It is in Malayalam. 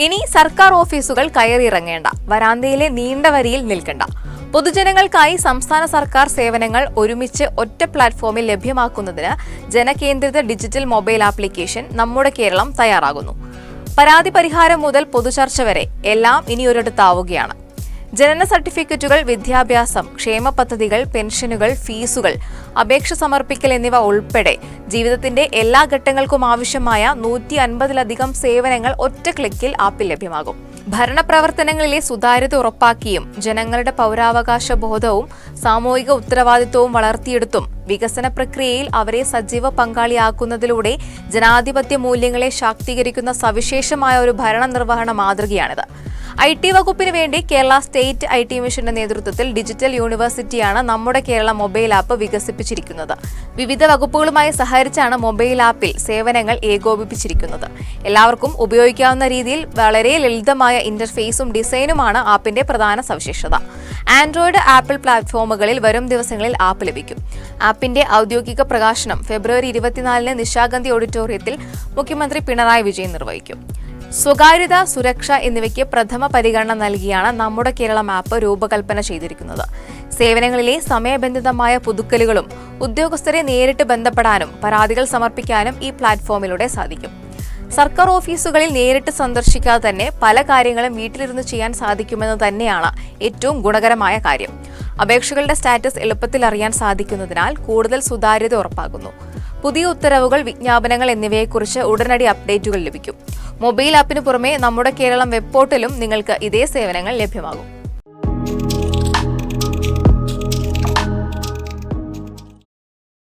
ഇനി സർക്കാർ ഓഫീസുകൾ കയറിയിറങ്ങേണ്ട. വരാന്തയിലെ നീണ്ട വരിയിൽ നിൽക്കണ്ട. പൊതുജനങ്ങൾക്കായി സംസ്ഥാന സർക്കാർ സേവനങ്ങൾ ഒരുമിച്ച് ഒറ്റ പ്ലാറ്റ്ഫോമിൽ ലഭ്യമാക്കുന്നതിന് ജനകേന്ദ്രിത ഡിജിറ്റൽ മൊബൈൽ ആപ്ലിക്കേഷൻ നമ്മുടെ കേരളം തയ്യാറാകുന്നു. പരാതി പരിഹാരം മുതൽ പൊതുചർച്ച വരെ എല്ലാം ഇനി ഒരിടത്താവുകയാണ് ജനന സർട്ടിഫിക്കറ്റുകൾ വിദ്യാഭ്യാസം ക്ഷേമ പദ്ധതികൾ പെൻഷനുകൾ ഫീസുകൾ അപേക്ഷ സമർപ്പിക്കൽ എന്നിവ ഉൾപ്പെടെ ജീവിതത്തിന്റെ എല്ലാ ഘട്ടങ്ങൾക്കും ആവശ്യമായ നൂറ്റി അൻപതിലധികം സേവനങ്ങൾ ഒറ്റ ക്ലിക്കിൽ ആപ്പിൽ ലഭ്യമാകും. ഭരണപ്രവർത്തനങ്ങളിലെ സുതാര്യത ഉറപ്പാക്കിയും ജനങ്ങളുടെ പൗരാവകാശ ബോധവും സാമൂഹിക ഉത്തരവാദിത്വവും വളർത്തിയെടുത്തും വികസന പ്രക്രിയയിൽ അവരെ സജീവ പങ്കാളിയാക്കുന്നതിലൂടെ ജനാധിപത്യ മൂല്യങ്ങളെ ശാക്തീകരിക്കുന്ന സവിശേഷമായ ഒരു ഭരണനിർവഹണ മാതൃകയാണിത്. ഐ ടി വകുപ്പിന് വേണ്ടി കേരള സ്റ്റേറ്റ് ഐ ടി മിഷന്റെ നേതൃത്വത്തിൽ ഡിജിറ്റൽ യൂണിവേഴ്സിറ്റിയാണ് നമ്മുടെ കേരള മൊബൈൽ ആപ്പ് വികസിപ്പിച്ചിരിക്കുന്നത്. വിവിധ വകുപ്പുകളുമായി സഹകരിച്ചാണ് മൊബൈൽ ആപ്പിൽ സേവനങ്ങൾ ഏകോപിപ്പിച്ചിരിക്കുന്നത്. എല്ലാവർക്കും ഉപയോഗിക്കാവുന്ന രീതിയിൽ വളരെ ലളിതമായ ഇന്റർഫേസും ഡിസൈനുമാണ് ആപ്പിന്റെ പ്രധാന സവിശേഷത. ആൻഡ്രോയിഡ് ആപ്പിൾ പ്ലാറ്റ്ഫോമുകളിൽ വരും ദിവസങ്ങളിൽ ആപ്പ് ലഭിക്കും. ആപ്പിന്റെ ഔദ്യോഗിക പ്രകാശനം ഫെബ്രുവരി ഇരുപത്തിനാലിന് നിശാഗന്ധി ഓഡിറ്റോറിയത്തിൽ മുഖ്യമന്ത്രി പിണറായി വിജയൻ നിർവഹിക്കും. സ്വകാര്യത സുരക്ഷ എന്നിവയ്ക്ക് പ്രഥമ പരിഗണന നൽകിയാണ് നമ്മുടെ കേരളം ആപ്പ് രൂപകൽപ്പന ചെയ്തിരിക്കുന്നത്. സേവനങ്ങളിലെ സമയബന്ധിതമായ പുതുക്കലുകളും ഉദ്യോഗസ്ഥരെ നേരിട്ട് ബന്ധപ്പെടാനും പരാതികൾ സമർപ്പിക്കാനും ഈ പ്ലാറ്റ്ഫോമിലൂടെ സാധിക്കും. സർക്കാർ ഓഫീസുകളിൽ നേരിട്ട് സന്ദർശിക്കാതെ തന്നെ പല കാര്യങ്ങളും വീട്ടിലിരുന്ന് ചെയ്യാൻ സാധിക്കുമെന്ന് തന്നെയാണ് ഏറ്റവും ഗുണകരമായ കാര്യം. അപേക്ഷകളുടെ സ്റ്റാറ്റസ് എളുപ്പത്തിൽ അറിയാൻ സാധിക്കുന്നതിനാൽ കൂടുതൽ സുതാര്യത ഉറപ്പാക്കുന്നു. പുതിയ ഉത്തരവുകൾ വിജ്ഞാപനങ്ങൾ എന്നിവയെക്കുറിച്ച് ഉടനടി അപ്ഡേറ്റുകൾ ലഭിക്കും. മൊബൈൽ ആപ്പിന് പുറമെ നമ്മുടെ കേരളം വെബ് പോർട്ടലും നിങ്ങൾക്ക് ഇതേ സേവനങ്ങൾ ലഭ്യമാകും.